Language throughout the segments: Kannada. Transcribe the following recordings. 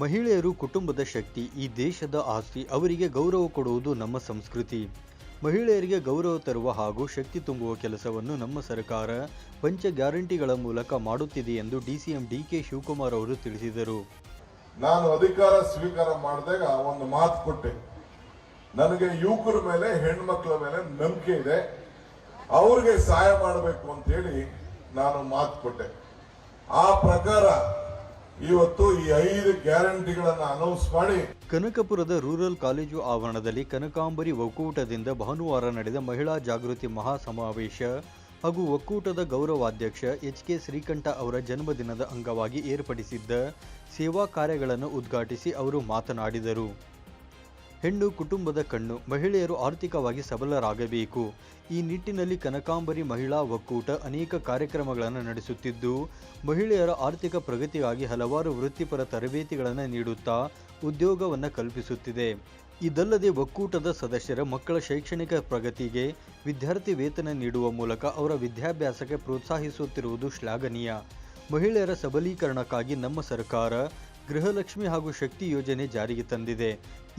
ಮಹಿಳೆಯರು ಕುಟುಂಬದ ಶಕ್ತಿ, ಈ ದೇಶದ ಆಸ್ತಿ ಅವರಿಗೆ ಗೌರವ ಕೊಡುವುದು ನಮ್ಮ ಸಂಸ್ಕೃತಿ. ಮಹಿಳೆಯರಿಗೆ ಗೌರವ ತರುವ ಹಾಗೂ ಶಕ್ತಿ ತುಂಬುವ ಕೆಲಸವನ್ನು ನಮ್ಮ ಸರ್ಕಾರ ಪಂಚ ಗ್ಯಾರಂಟಿಗಳ ಮೂಲಕ ಮಾಡುತ್ತಿದೆ ಎಂದು ಡಿಸಿಎಂ ಡಿಕೆ ಶಿವಕುಮಾರ್ ಅವರು ತಿಳಿಸಿದರು. ನಾನು ಅಧಿಕಾರ ಸ್ವೀಕಾರ ಮಾಡಿದಾಗ ಒಂದು ಮಾತು ಕೊಟ್ಟೆ. ನನಗೆ ಯುವಕರ ಮೇಲೆ, ಹೆಣ್ಮಕ್ಳ ಮೇಲೆ ನಂಬಿಕೆ ಇದೆ. ಅವ್ರಿಗೆ ಸಹಾಯ ಮಾಡಬೇಕು ಅಂತ ಹೇಳಿ ನಾನು ಮಾತು ಕೊಟ್ಟೆ. ಆ ಪ್ರಕಾರ ಇವತ್ತು ಈ ಐದು ಗ್ಯಾರಂಟಿಗಳನ್ನು ಅನೌನ್ಸ್ ಮಾಡಿ. ಕನಕಪುರದ ರೂರಲ್ ಕಾಲೇಜು ಆವರಣದಲ್ಲಿ ಕನಕಾಂಬರಿ ಒಕ್ಕೂಟದಿಂದ ಭಾನುವಾರ ನಡೆದ ಮಹಿಳಾ ಜಾಗೃತಿ ಮಹಾ ಸಮಾವೇಶ ಹಾಗೂ ಒಕ್ಕೂಟದ ಗೌರವಾಧ್ಯಕ್ಷ ಎಚ್ ಕೆ ಶ್ರೀಕಂಠ ಅವರ ಜನ್ಮದಿನದ ಅಂಗವಾಗಿ ಏರ್ಪಡಿಸಿದ್ದ ಸೇವಾ ಕಾರ್ಯಗಳನ್ನು ಉದ್ಘಾಟಿಸಿ ಅವರು ಮಾತನಾಡಿದರು. ಹೆಣ್ಣು ಕುಟುಂಬದ ಕಣ್ಣು ಮಹಿಳೆಯರು ಆರ್ಥಿಕವಾಗಿ ಸಬಲರಾಗಬೇಕು. ಈ ನಿಟ್ಟಿನಲ್ಲಿ ಕನಕಾಂಬರಿ ಮಹಿಳಾ ಒಕ್ಕೂಟ ಅನೇಕ ಕಾರ್ಯಕ್ರಮಗಳನ್ನು ನಡೆಸುತ್ತಿದ್ದು, ಮಹಿಳೆಯರ ಆರ್ಥಿಕ ಪ್ರಗತಿಗಾಗಿ ಹಲವಾರು ವೃತ್ತಿಪರ ತರಬೇತಿಗಳನ್ನು ನೀಡುತ್ತಾ ಉದ್ಯೋಗವನ್ನು ಕಲ್ಪಿಸುತ್ತಿದೆ. ಇದಲ್ಲದೆ ಒಕ್ಕೂಟದ ಸದಸ್ಯರ ಮಕ್ಕಳ ಶೈಕ್ಷಣಿಕ ಪ್ರಗತಿಗೆ ವಿದ್ಯಾರ್ಥಿ ವೇತನ ನೀಡುವ ಮೂಲಕ ಅವರ ವಿದ್ಯಾಭ್ಯಾಸಕ್ಕೆ ಪ್ರೋತ್ಸಾಹಿಸುತ್ತಿರುವುದು ಶ್ಲಾಘನೀಯ. ಮಹಿಳೆಯರ ಸಬಲೀಕರಣಕ್ಕಾಗಿ ನಮ್ಮ ಸರ್ಕಾರ ಗೃಹಲಕ್ಷ್ಮಿ ಹಾಗೂ ಶಕ್ತಿ ಯೋಜನೆ ಜಾರಿಗೆ ತಂದಿದೆ.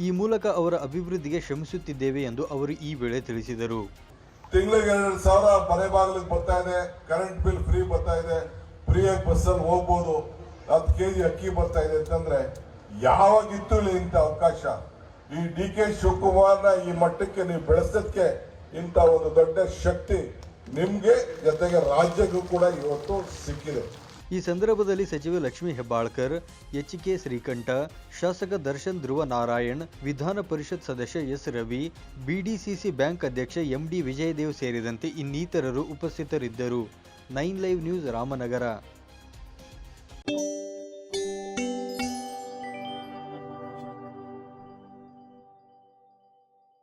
ಈ ಮೂಲಕ ಅವರ ಅಭಿವೃದ್ಧಿಗೆ ಶ್ರಮಿಸುತ್ತಿದ್ದೇವೆ ಎಂದು ಅವರು ಈ ವೇಳೆ ತಿಳಿಸಿದರು. ತಿಂಗಳಿಗೆ ಎರಡು ಸಾವಿರ ಮನೆ ಬಾಗಿಲಿಗೆ ಬರ್ತಾ ಇದೆ ಕರೆಂಟ್ ಬಿಲ್ ಫ್ರೀ ಬರ್ತಾ ಇದೆ ಫ್ರೀಯಾಗಿ ಬಸ್ಸಲ್ಲಿ ಹೋಗ್ಬೋದು, ಹತ್ತು ಕೆ ಜಿ ಅಕ್ಕಿ ಬರ್ತಾ ಇದೆ ಅಂತಂದ್ರೆ ಯಾವಾಗಿತ್ತು ಇಲ್ಲಿ ಇಂಥ ಅವಕಾಶ. ಈ ಡಿ ಕೆ ಶಿವಕುಮಾರ್ನ ಈ ಮಟ್ಟಕ್ಕೆ ನೀವು ಬೆಳೆಸೋದಕ್ಕೆ ಇಂಥ ಒಂದು ದೊಡ್ಡ ಶಕ್ತಿ ನಿಮಗೆ, ಜೊತೆಗೆ ರಾಜ್ಯಕ್ಕೂ ಕೂಡ ಇವತ್ತು ಸಿಕ್ಕಿದೆ. ಈ ಸಂದರ್ಭದಲ್ಲಿ ಸಚಿವ ಲಕ್ಷ್ಮೀ ಹೆಬ್ಬಾಳ್ಕರ್, ಎಚ್ ಕೆ ಶ್ರೀಕಂಠ, ಶಾಸಕ ದರ್ಶನ್ ಧ್ರುವ ನಾರಾಯಣ್ ವಿಧಾನ ಪರಿಷತ್ ಸದಸ್ಯ ಎಸ್ ರವಿ ಬಿಡಿಸಿಸಿ ಬ್ಯಾಂಕ್ ಅಧ್ಯಕ್ಷ ಎಂಡಿ ವಿಜಯದೇವ್ ಸೇರಿದಂತೆ ಇನ್ನಿತರರು ಉಪಸ್ಥಿತರಿದ್ದರು. Nine live news Ramanagara.